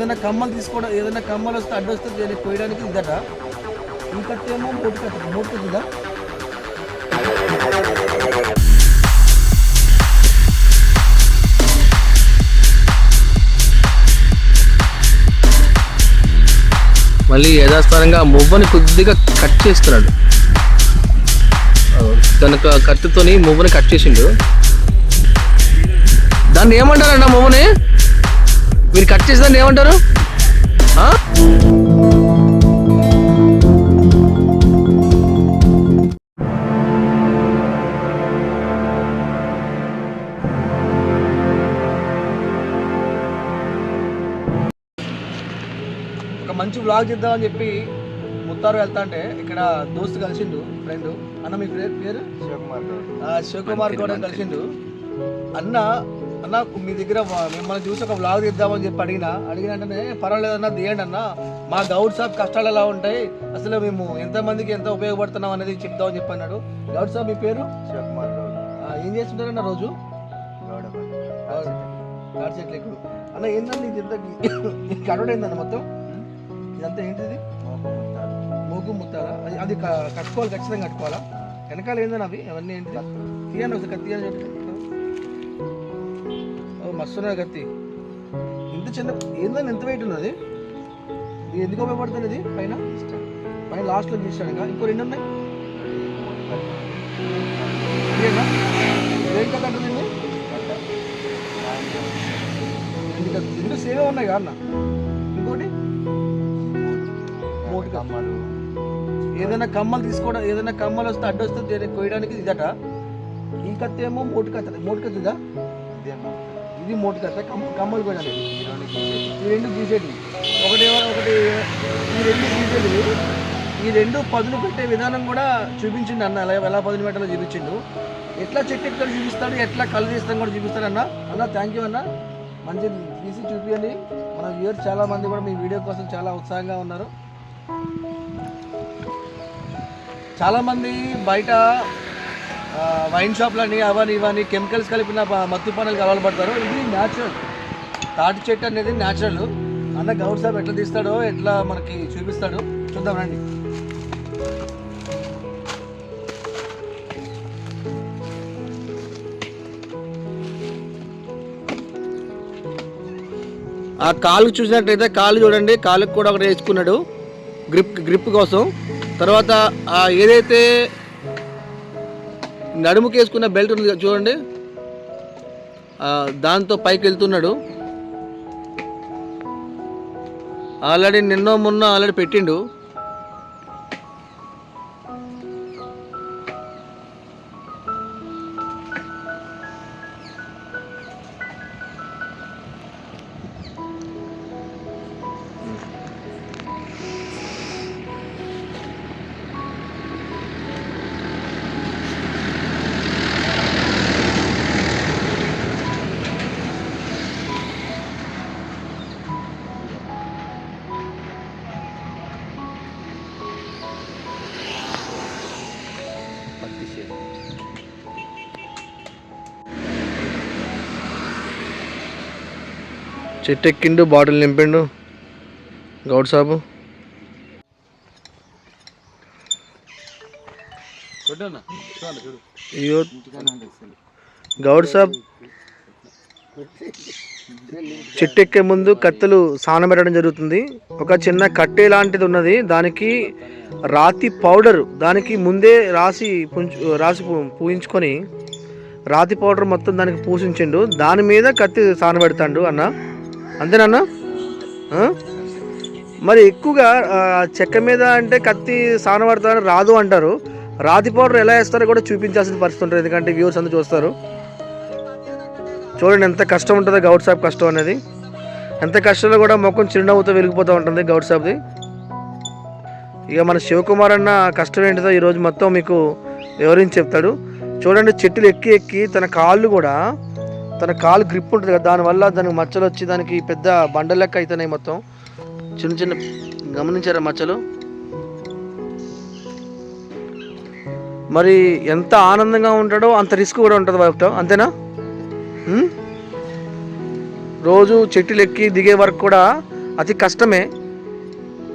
ఏదైనా కమ్మలు తీసుకోవడం ఏదైనా కమ్మలు వస్తే అడ్డు వస్తే దీన్ని కోయడానికి ఇదట. ఈ కత్తి ఏమో మళ్ళీ యథాస్థానంగా మువ్వని కొద్దిగా కట్ చేస్తున్నాడు. తన కత్తితోని మువ్వని కట్ చేసిండు. దాన్ని ఏమంటారన్న మువ్వని? మీరు కట్ చేసి దాన్ని ఏమంటారు? ఒక మంచి వ్లాగ్ చేద్దామని చెప్పి ముత్తారు వెళ్తా అంటే ఇక్కడ దోస్తు కలిసిండు ఫ్రెండ్ అన్న మీ పేరు? పేరు ఆ, శివకుమార్ గౌడ కలిసిండు. అన్న అన్న మీ దగ్గర మిమ్మల్ని చూసి ఒక వ్లాగ్ తీద్దామని చెప్పి అడిగిన అడిగిన వెంటనే పర్వాలేదన్న తీయండి అన్న. మా గౌడ్ సాబ్ కష్టాలు ఎలా ఉంటాయి అసలు మేము ఎంతమందికి ఎంత ఉపయోగపడుతున్నాం అనేది చెప్దామని చెప్పి అన్నాడు. గౌడ్ సాబ్ మీ పేరు? ఏం చేస్తుంటారన్న రోజు? చెట్లు ఎక్కుడు అన్న ఏంటండి ఇది ఎంత కడవడం ఏందన్న మొత్తం? ఇదంతా ఏంటిది? మూగు ముత్తాలా. అది కట్టుకోవాలి ఖచ్చితంగా కట్టుకోవాలా? వెనకాల ఏందని అవి? అవన్నీ ఏంటి తీయండి ఒకసారి కత్తి మస్తున్నది కత్తి ఇంత చిన్న ఏందని ఎంత వెయిట్ ఉన్నది? ఇది ఎందుకు ఉపయోగపడుతుంది ఇది? పైన? పైన లాస్ట్లో చూసాను ఇంకా. ఇంకో రెండు ఉన్నాయి? రెండు సేవే ఉన్నాయి కదా అన్న. ఇంకోటి? మూడు కమ్మలు. ఏదైనా కమ్మలు తీసుకోవడం ఏదైనా కమ్మలు వస్తే అడ్డు వస్తే దీన్ని కోయడానికి ఇదట. ఈ కత్తి ఏమో మోటు కత్తి మోటు కత్తిదా ఇది మోటు కత్తి కమ్మలు కూడా ఈ రెండు తీసేటి ఒకటి ఒకటి ఈ రెండు తీసేటి ఈ రెండు పదులు పెట్టే విధానం కూడా చూపించిండు అన్న. ఎలా ఎలా పదులు పెట్టాలో చూపించిండు. ఎట్లా చెట్టు ఎక్కడ చూపిస్తాడు ఎట్లా కళ్ళు చేస్తాం కూడా చూపిస్తాడు అన్న. అన్న థ్యాంక్ యూ అన్న. మంచిది తీసి చూపించండి మన వ్యూవర్స్ చాలామంది కూడా మీ వీడియో కోసం చాలా ఉత్సాహంగా ఉన్నారు. చాలామంది బయట వైన్ షాప్లని అవని ఇవని కెమికల్స్ కలిపిన మత్తు పనులకు అలవాటు పడతారు. ఇది న్యాచురల్ తాటి చెట్టు అనేది న్యాచురల్ అన్న గౌడ్ సాబ్ ఎట్లా తీస్తాడో ఎట్లా మనకి చూపిస్తాడు. చూద్దాం రండి. ఆ కాలు చూసినట్లయితే కాలు చూడండి కాలుకి కూడా ఒకటి వేసుకున్నాడు. గ్రిప్ గ్రిప్ కోసం. తర్వాత ఏదైతే నడుముకి వేసుకున్న బెల్ట్ ఉంది కదా, చూడండి దాంతో పైకి వెళ్తున్నాడు ఆల్రెడీ నిన్నో మొన్న ఆల్రెడీ పెట్టిండు. చెట్టు ఎక్కిండు బాటిల్ నింపిండు. గౌడ్ సాబు. అయ్యో. గౌడ్ సాబ్. చెట్టు ఎక్కే ముందు కత్తెలు స్నానం పెట్టడం జరుగుతుంది. ఒక చిన్న కట్టె లాంటిది ఉన్నది. దానికి రాతి పౌడర్ దానికి ముందే రాసి పుంచు రాసి పూయించుకొని రాతి పౌడర్ మొత్తం దానికి పూసించిండు. దాని మీద కత్తి స్నానం పెడతాడు అన్న. అంతేనా మరి ఎక్కువగా చెక్క మీద అంటే కత్తి స్నానం రాదు అంటారు. రాతి పౌడర్ ఎలా వేస్తారో కూడా చూపించాల్సిన పరిస్థితి ఉంటుంది. ఎందుకంటే వ్యూవర్స్ అందరూ చూస్తారు. చూడండి ఎంత కష్టం ఉంటుందో గౌడ్ సాబ్ కష్టం అనేది. ఎంత కష్టంలో కూడా ముఖం చిరునవ్వుతో వెలిగిపోతూ ఉంటుంది గౌడ్ సాబ్ది. ఇక మన శివకుమార్ అన్న కష్టం ఏంటిదో ఈరోజు మొత్తం మీకు వివరించి చెప్తాడు. చూడండి చెట్టులు ఎక్కి ఎక్కి తన కాళ్ళు కూడా తన కాలు గ్రిప్ ఉంటుంది కదా దానివల్ల దానికి మచ్చలు వచ్చి దానికి పెద్ద బండ లెక్క అవుతున్నాయి మొత్తం. చిన్న చిన్న గమనించారా మచ్చలు? మరి ఎంత ఆనందంగా ఉంటాడో అంత రిస్క్ కూడా ఉంటుంది వైఫ్తో అంతేనా? రోజు చెట్టులు ఎక్కి దిగే వరకు కూడా అతి కష్టమే.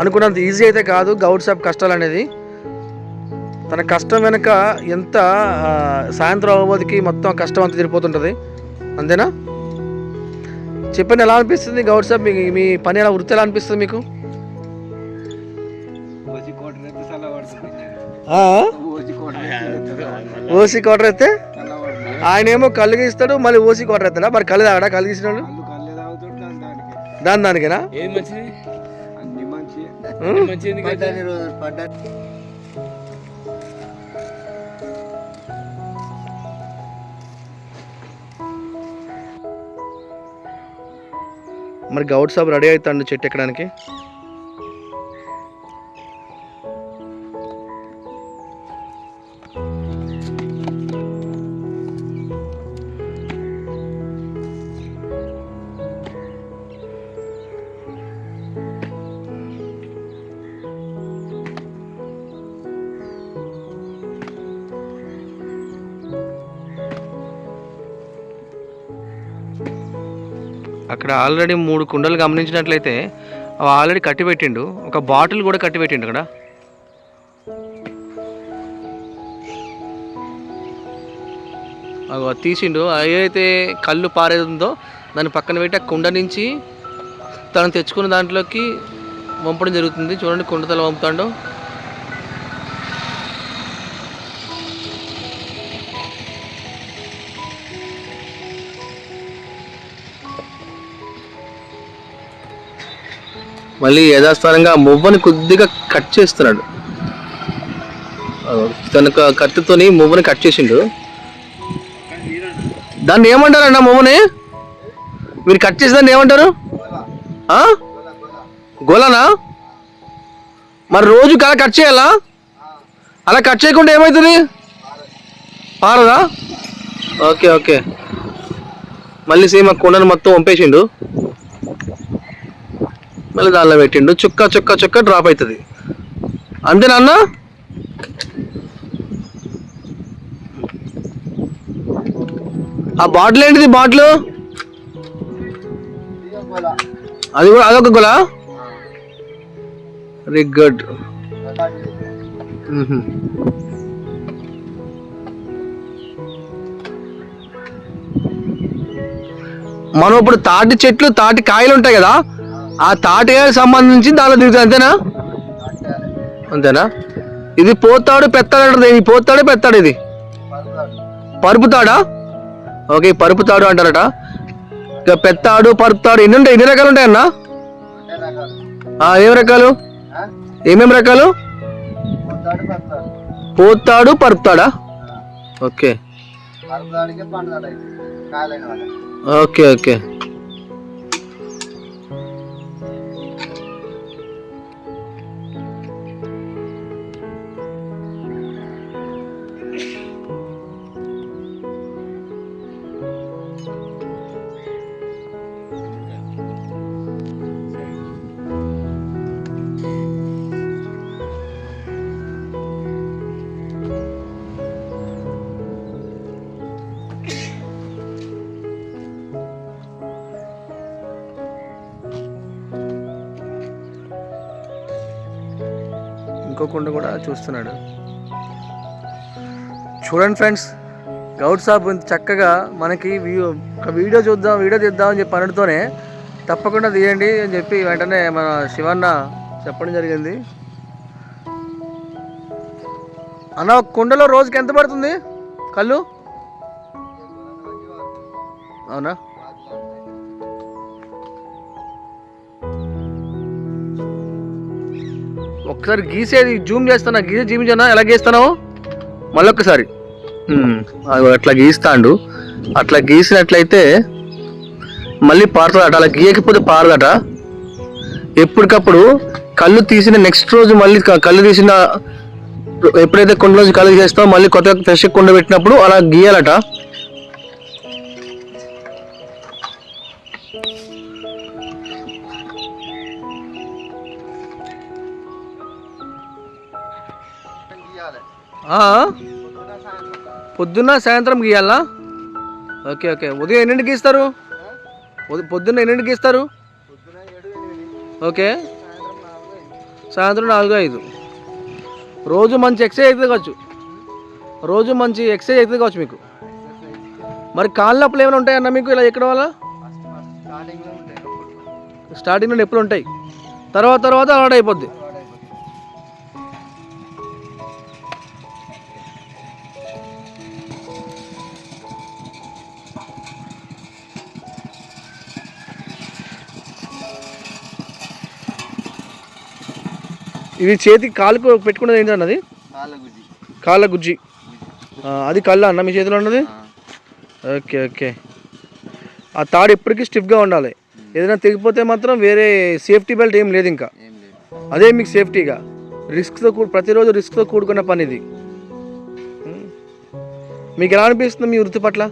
అనుకున్నంత ఈజీ అయితే కాదు గౌడ్ సాబ్ కష్టాలు అనేది. తన కష్టం వెనుక ఎంత సాయంత్రం అవ్వబోదికి మొత్తం కష్టం అంతా తిరిగిపోతుంటుంది అంతేనా? చెప్పండి ఎలా అనిపిస్తుంది? గౌడ్ షాప్ మీ మీ పని ఎలా వృత్తి ఎలా అనిపిస్తుంది మీకు? ఓసి కోటర్ అయితే కోటర్ ఆయన ఏమో కళ్ళు గీస్తాడు మళ్ళీ ఓసీ క్వార్టర్ ఎత్తాడా? మరి కళ్ళు తాగడా? కళ్ళు గీసిన వాళ్ళు దాని దానికేనా? మరి గౌడ్ సాబ్ రెడీ అవుతాడు చెట్టు ఎక్కడానికి? అక్కడ ఆల్రెడీ మూడు కుండలు గమనించినట్లయితే అవి ఆల్రెడీ కట్టి పెట్టిండు ఒక బాటిల్ కూడా కట్టి పెట్టిండు అక్కడ. అవి తీసిండు. ఏదైతే కళ్ళు పారేది ఉందో దాన్ని పక్కన పెట్టి ఆ కుండ నుంచి తను తెచ్చుకున్న దాంట్లోకి వంపడం జరుగుతుంది. చూడండి కుండతల వంపుతాడు. మళ్ళీ యథాస్థానంగా మువ్వని కొద్దిగా కట్ చేస్తున్నాడు. తన కత్తితోని మువ్వని కట్ చేసిండు. దాన్ని ఏమంటారన్న మువ్వని? మీరు కట్ చేసి దాన్ని ఏమంటారు? గోలనా? మరి రోజు కళ కట్ చేయాలా? అలా కట్ చేయకుండా ఏమవుతుంది పారదా? Okay okay. మళ్ళీ సేమ్ ఆ కొండను మొత్తం వంపేసిండు. మళ్ళీ దానిలో పెట్టిండు. చుక్క చుక్క చుక్క డ్రాప్ అవుతుంది అంతేనా అన్న ఆ బాటిల్ ఏంటిది బాటిల్? అది కూడా అదొక గుల? రిగ్గడ్ మనం ఇప్పుడు తాటి చెట్లు తాటి కాయలు ఉంటాయి కదా? ఆ తాటి కాయలకు సంబంధించి దానిలో దిగుతుంది అంతేనా? అంతేనా? ఇది పోతాడు పెత్తాడు ఇది పోతాడు పెత్తాడు ఇది? పరుపుతాడా? ఓకే పరుపుతాడు అంటారట. ఇక పెత్తాడు పరుపుతాడు ఎన్ని ఉంటాయి? ఎన్ని రకాలు ఉంటాయన్నా ఆ, ఏం రకాలు? ఏమేం రకాలు? పోతాడు పరుపుతాడా? ఓకే. Okay okay. అనుకోకుండా కుండ కూడా చూస్తున్నాడు. చూడండి ఫ్రెండ్స్ గౌడ్ సాబ్ చక్కగా మనకి ఒక వీడియో చూద్దాం వీడియో తీద్దాం అని చెప్పి అనడంతోనే తప్పకుండా తీయండి అని చెప్పి వెంటనే మన శివన్న చెప్పడం జరిగింది. అన్న కుండలో రోజుకి ఎంత పడుతుంది? కళ్ళు? అవునా? ఒకసారి గీసేది జూమ్ చేస్తానా గీసే చూపించానా ఎలా గీస్తానో మళ్ళీ ఒక్కసారి అట్లా గీస్తాండు. అట్లా గీసినట్లయితే మళ్ళీ పారుతుందట అలా గీయకపోతే పారదట. ఎప్పటికప్పుడు కళ్ళు తీసిన నెక్స్ట్ రోజు మళ్ళీ కళ్ళు తీసిన ఎప్పుడైతే కొండ రోజు కళ్ళు చేస్తామో మళ్ళీ కొత్త ఫ్రెష్ కుండ పెట్టినప్పుడు అలా గీయాలట. పొద్దున్న సాయంత్రం గీయాలా? Okay okay. ఉదయం ఎన్నింటికి గీస్తారు? పొద్దున్న ఎన్నింటికి గీస్తారు? ఓకే. సాయంత్రం నాలుగు ఐదు. రోజు మంచి ఎక్సర్సైజ్ అవుతుంది కావచ్చు. రోజు మంచి ఎక్సర్సైజ్ అవుతుంది కావచ్చు మీకు. మరి కాళ్ళ నొప్పులు ఏమైనా ఉంటాయన్న మీకు ఇలా ఎక్కడం వల్ల అప్పుడు స్టార్టింగ్లో నొప్పులు ఉంటాయి. తర్వాత తర్వాత అలవాటు అయిపోద్ది. ఇది చేతికి కాలుకు పెట్టుకున్నది ఏంటి అన్నది? కాళ్ళ గుజ్జి అది కళ్ళ అన్న మీ చేతిలో ఉన్నది? Okay okay. ఆ తాడు ఎప్పటికీ స్టిఫ్గా ఉండాలి. ఏదైనా తెగిపోతే మాత్రం వేరే సేఫ్టీ బెల్ట్ ఏం లేదు ఇంకా. అదే మీకు సేఫ్టీగా. రిస్క్తో కూ ప్రతిరోజు రిస్క్తో కూడుకున్న పని ఇది. మీకు ఎలా అనిపిస్తుంది మీ వృత్తి పట్ల?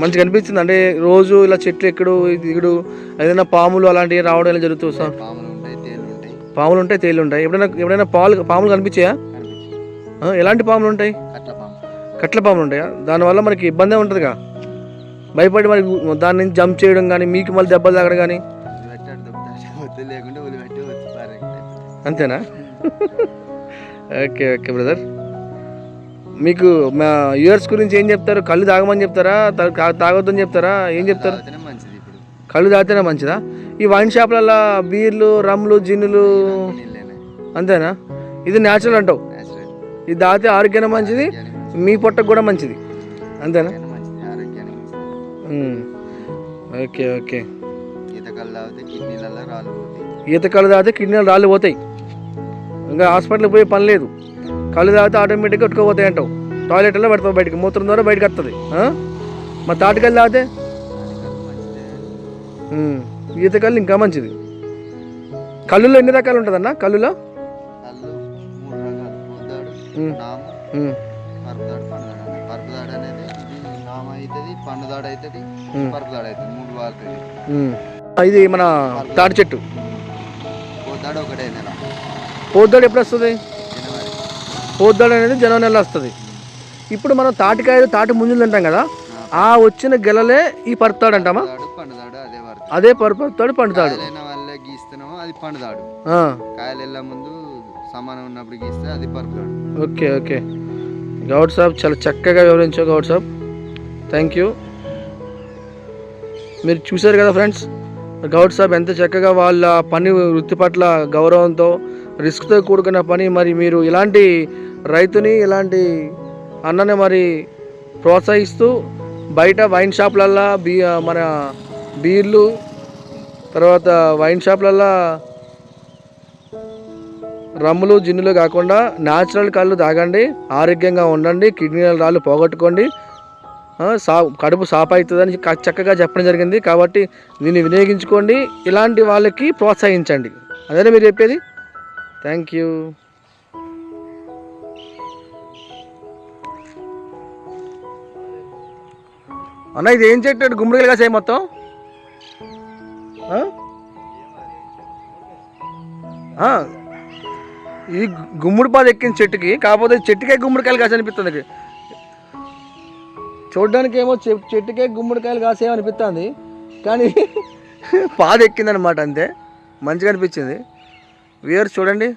మంచిగా అనిపిస్తుంది అంటే రోజు ఇలా చెట్లు ఎక్కడు దిగుడు ఏదైనా పాములు అలాంటివి రావడం ఇలా జరుగుతూ వస్తాం పాములు ఉంటాయి తేళ్ళు ఉంటాయి. ఎప్పుడైనా ఎప్పుడైనా పాలు పాములు కనిపించాయా? ఎలాంటి పాములు ఉంటాయి? కట్ల పాములు. ఉంటాయా? దానివల్ల మనకి ఇబ్బందే ఉంటుందిగా? భయపడి మరి దాని నుంచి జంప్ చేయడం కానీ మీకు మళ్ళీ దెబ్బలు తాగడం కానీ అంతేనా? ఓకే ఓకే బ్రదర్ మీకు మా ఇయర్స్ గురించి ఏం చెప్తారు? కళ్ళు తాగమని చెప్తారా? తాగొద్దని చెప్తారా? ఏం చెప్తారు? కళ్ళు తాగితేనే మంచిదా? ఈ వైన్ షాప్లలో బీర్లు రమ్లు జిన్నులు అంతేనా? ఇది న్యాచురల్ అంటావు. ఇది తాగితే ఆరోగ్యానికి మంచిది మీ పొట్టకు కూడా మంచిది. అంతేనా. Okay okay. ఈత కళ్ళు తాగితే ఈత కళ్ళు కిడ్నీలు రాళ్ళు పోతాయి ఇంకా హాస్పిటల్కి పోయే పని లేదు. కళ్ళు తాగితే ఆటోమేటిక్గా కొట్టుకోపోతాయి అంటావు. టాయిలెట్లో పెడతావు బయటికి మూత్రం ద్వారా బయటకు వస్తుంది మరి తాటికల్లు తాగితే. ఈత కళ్ళు ఇంకా మంచిది. కళ్ళులో ఎన్ని రకాలు ఉంటుందన్న? కళ్ళులో? ఇది మన తాటి చెట్టు. పోతాడు ఎప్పుడు వస్తుంది పోద్దాడు అనేది జనవరి నెల వస్తుంది. ఇప్పుడు మనం తాటికాయలు తాటి ముంజులు తింటాం కదా ఆ వచ్చిన గెలలే ఈ పరుతాడు అంటామా? అదే పరుపుతాడు. పండుతాడు. అది ఆ. కాయలు వెళ్ళే ముందు సమానం ఉన్నప్పుడు గీస్తే అది ఓకే ఓకే. గౌడ్ సాబ్ చాలా చక్కగా వివరించావు గౌడ్ సాబ్. Thank you. మీరు చూశారు కదా ఫ్రెండ్స్ గౌడ్ సాబ్ ఎంత చక్కగా వాళ్ళ పని వృత్తి పట్ల గౌరవంతో రిస్క్తో కూడుకున్న పని మరి మీరు ఇలాంటి రైతుని ఇలాంటి అన్నని మరి ప్రోత్సహిస్తూ బయట వైన్ షాప్లల్లో బీ మన బీర్లు తర్వాత వైన్ షాప్లల్లో రమ్ములు జిన్నులు కాకుండా న్యాచురల్ కళ్ళు తాగండి ఆరోగ్యంగా ఉండండి కిడ్నీల రాళ్ళు పోగొట్టుకోండి. సా కడుపు సాఫ్ అవుతుందని చక్కగా చెప్పడం జరిగింది. కాబట్టి దీన్ని వినియోగించుకోండి. ఇలాంటి వాళ్ళకి ప్రోత్సహించండి. అదేనా మీరు చెప్పేది? థ్యాంక్ యూ అన్న ఇది ఏం చెట్టు గుమ్మడికాయలు కాసాయి మొత్తం? ఈ ఇది గుమ్మడి పాద ఎక్కిన చెట్టుకి కాకపోతే చెట్టుకే గుమ్మడికాయలు కాసి అనిపిస్తుంది చూడడానికి ఏమో చె- చెట్టుకే గుమ్మడికాయలు కాసే అనిపిస్తుంది కానీ పాద ఎక్కిందనమాట అంతే. మంచిగా అనిపించింది. వేరు చూడండి.